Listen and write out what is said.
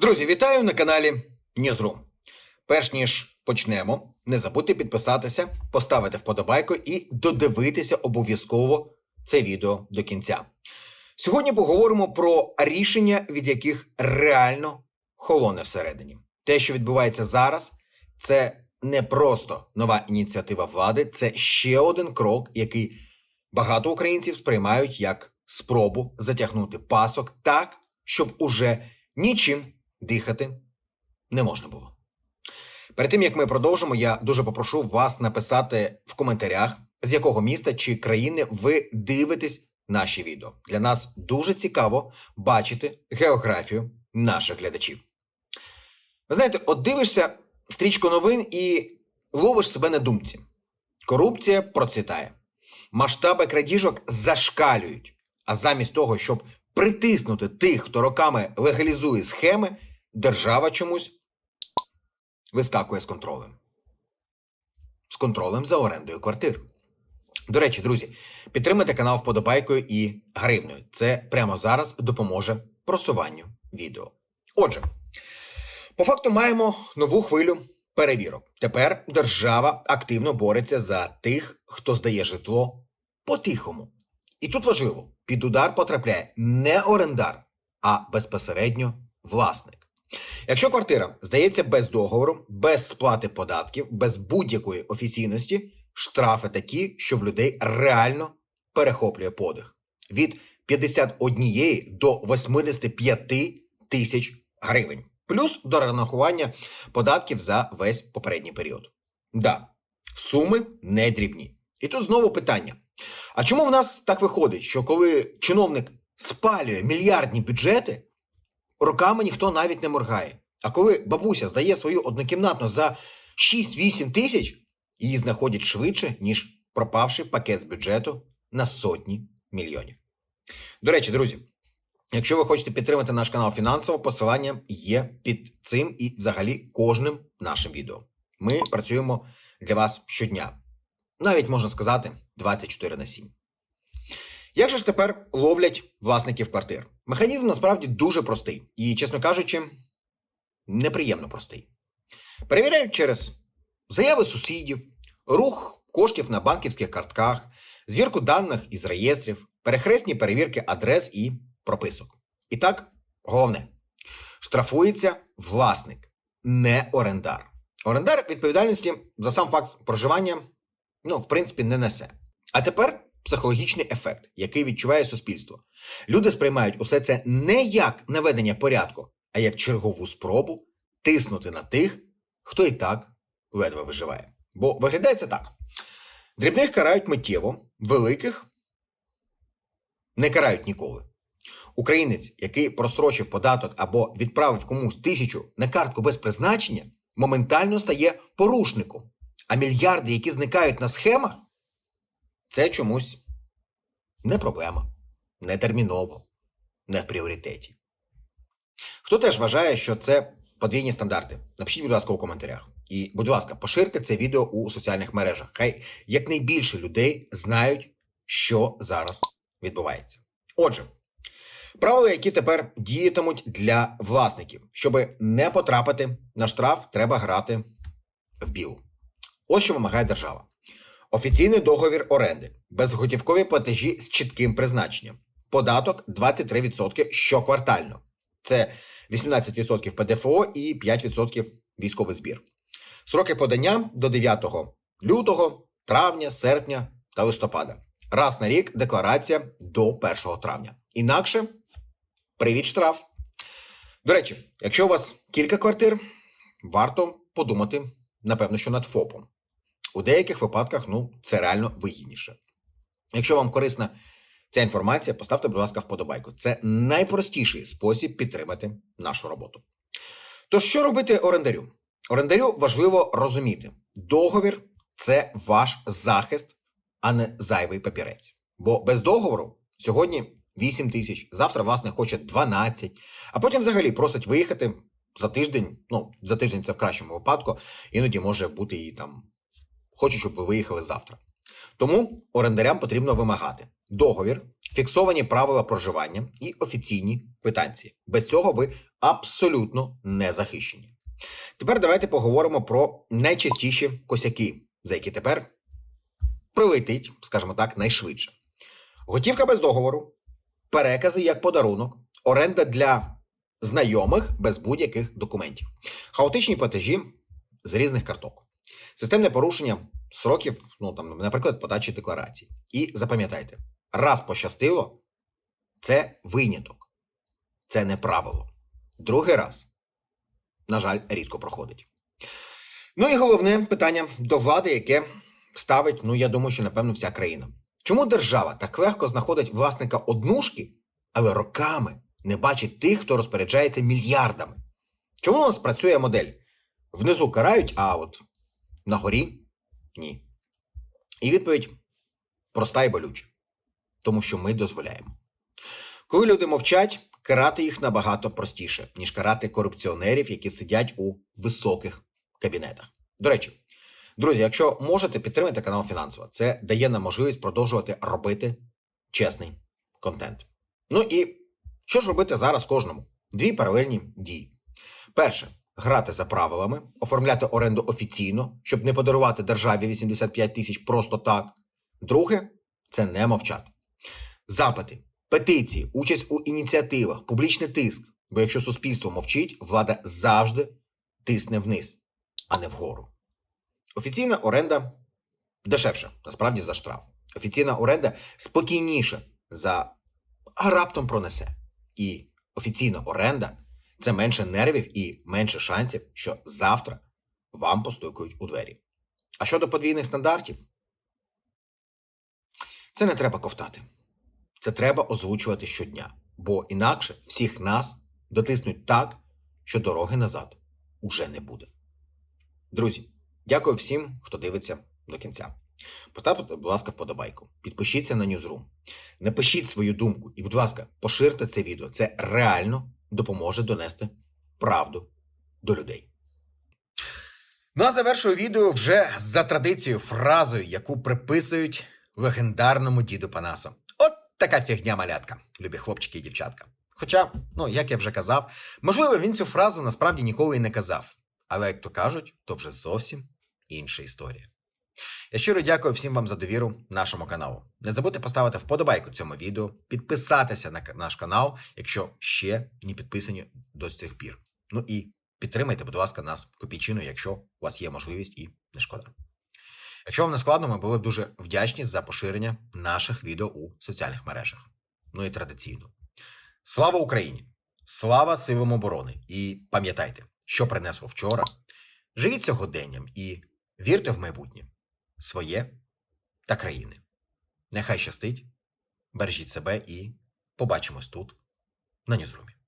Друзі, вітаю на каналі Newsroom. Перш ніж почнемо, не забудьте підписатися, поставити вподобайку і додивитися обов'язково це відео до кінця. Сьогодні поговоримо про рішення, від яких реально холоне всередині. Те, що відбувається зараз, це не просто нова ініціатива влади, це ще один крок, який багато українців сприймають як спробу затягнути пасок так, щоб уже нічим дихати не можна було. Перед тим як ми продовжимо, я дуже попрошу вас написати в коментарях, з якого міста чи країни ви дивитесь наші відео. Для нас дуже цікаво бачити географію наших глядачів. Ви знаєте, от дивишся стрічку новин і ловиш себе на думці. Корупція процвітає, масштаби крадіжок зашкалюють. А замість того, щоб притиснути тих, хто роками легалізує схеми, держава чомусь вискакує з контролем. З контролем за орендою квартир. До речі, друзі, підтримайте канал вподобайкою і гривною. Це прямо зараз допоможе просуванню відео. Отже, по факту маємо нову хвилю перевірок. Тепер держава активно бореться за тих, хто здає житло по-тихому. І тут важливо, під удар потрапляє не орендар, а безпосередньо власник. Якщо квартира здається без договору, без сплати податків, без будь-якої офіційності, штрафи такі, що в людей реально перехоплює подих від 51 до 85 тисяч гривень, плюс до нарахування податків за весь попередній період. Да, суми не дрібні. І тут знову питання: а чому в нас так виходить, що коли чиновник спалює мільярдні бюджети, роками ніхто навіть не моргає. А коли бабуся здає свою однокімнатну за 6-8 тисяч, її знаходять швидше, ніж пропавший пакет з бюджету на сотні мільйонів. До речі, друзі, якщо ви хочете підтримати наш канал фінансово, посилання є під цим і взагалі кожним нашим відео. Ми працюємо для вас щодня, навіть можна сказати 24 на 7. Як же ж тепер ловлять власників квартир? Механізм насправді дуже простий і, чесно кажучи, неприємно простий. Перевіряють через заяви сусідів, рух коштів на банківських картках, звірку даних із реєстрів, перехресні перевірки адрес і прописок. І так, головне, штрафується власник, не орендар. Орендар відповідальності за сам факт проживання, ну, в принципі, не несе. А тепер психологічний ефект, який відчуває суспільство. Люди сприймають усе це не як наведення порядку, а як чергову спробу тиснути на тих, хто і так ледве виживає. Бо виглядає це так: дрібних карають миттєво, великих не карають ніколи. Українець, який просрочив податок або відправив комусь тисячу на картку без призначення, моментально стає порушником. А мільярди, які зникають на схемах, це чомусь не проблема, не терміново, не в пріоритеті. Хто теж вважає, що це подвійні стандарти? Напишіть, будь ласка, у коментарях. І, будь ласка, поширте це відео у соціальних мережах. Хай якнайбільше людей знають, що зараз відбувається. Отже, правила, які тепер діятимуть для власників, щоб не потрапити на штраф, треба грати в білу. Ось що вимагає держава. Офіційний договір оренди, безготівкові платежі з чітким призначенням, податок 23% щоквартально. Це 18% ПДФО і 5% військовий збір. Сроки подання до 9 лютого, травня, серпня та листопада. Раз на рік декларація до 1 травня. Інакше привіт штраф. До речі, якщо у вас кілька квартир, варто подумати, напевно, що над ФОПом. У деяких випадках ну, це реально вигідніше. Якщо вам корисна ця інформація, поставте, будь ласка, вподобайку. Це найпростіший спосіб підтримати нашу роботу. Тож, що робити орендарю? Орендарю важливо розуміти, договір це ваш захист, а не зайвий папірець. Бо без договору сьогодні 8 тисяч, завтра, власне, хоче 12, а потім взагалі просить виїхати за тиждень. Ну, за тиждень це в кращому випадку, іноді може бути і там. Хочу, щоб ви виїхали завтра. Тому орендарям потрібно вимагати договір, фіксовані правила проживання і офіційні квитанції. Без цього ви абсолютно не захищені. Тепер давайте поговоримо про найчастіші косяки, за які тепер прилетить, скажімо так, найшвидше. Готівка без договору, перекази як подарунок, оренда для знайомих без будь-яких документів, хаотичні платежі з різних карток, системне порушення сроків, ну там, наприклад, подачі декларацій. І запам'ятайте, раз пощастило, це виняток, це не правило. Другий раз, на жаль, рідко проходить. Ну і головне питання до влади, яке ставить, ну я думаю, що напевно вся країна. Чому держава так легко знаходить власника однушки, але роками не бачить тих, хто розпоряджається мільярдами? Чому у нас працює модель? Внизу карають, а от на горі ні. І відповідь проста і болюча. Тому що ми дозволяємо. Коли люди мовчать, карати їх набагато простіше, ніж карати корупціонерів, які сидять у високих кабінетах. До речі, друзі, якщо можете, підтримайте канал фінансово. Це дає нам можливість продовжувати робити чесний контент. Ну і що ж робити зараз кожному? Дві паралельні дії. Перше грати за правилами, оформляти оренду офіційно, щоб не подарувати державі 85 тисяч просто так. Друге це не мовчати. Запити, петиції, участь у ініціативах, публічний тиск. Бо якщо суспільство мовчить, влада завжди тисне вниз, а не вгору. Офіційна оренда дешевша, насправді за штраф. Офіційна оренда спокійніша за а раптом пронесе. І офіційна оренда це менше нервів і менше шансів, що завтра вам постукають у двері. А щодо подвійних стандартів, це не треба ковтати. Це треба озвучувати щодня, бо інакше всіх нас дотиснуть так, що дороги назад уже не буде. Друзі, дякую всім, хто дивиться до кінця. Поставте, будь ласка, вподобайку. Підпишіться на Newsroom. Напишіть свою думку і, будь ласка, поширте це відео. Це реально допоможе донести правду до людей. Ну а завершую відео вже за традицією фразою, яку приписують легендарному діду Панасу. От така фігня малятка, любі хлопчики і дівчатка. Хоча, ну як я вже казав, можливо, він цю фразу насправді ніколи і не казав. Але як то кажуть, то вже зовсім інша історія. Я щиро дякую всім вам за довіру нашому каналу. Не забудьте поставити вподобайку цьому відео, підписатися на наш канал, якщо ще не підписані до цих пір. Ну і підтримайте, будь ласка, нас копійчиною, якщо у вас є можливість і не шкода. Якщо вам не складно, ми були б дуже вдячні за поширення наших відео у соціальних мережах. Ну і традиційно. Слава Україні! Слава силам оборони! І пам'ятайте, що принесло вчора. Живіть сьогоденням і вірте в майбутнє своє та країни. Нехай щастить, бережіть себе і побачимось тут, на Ньюзрумі.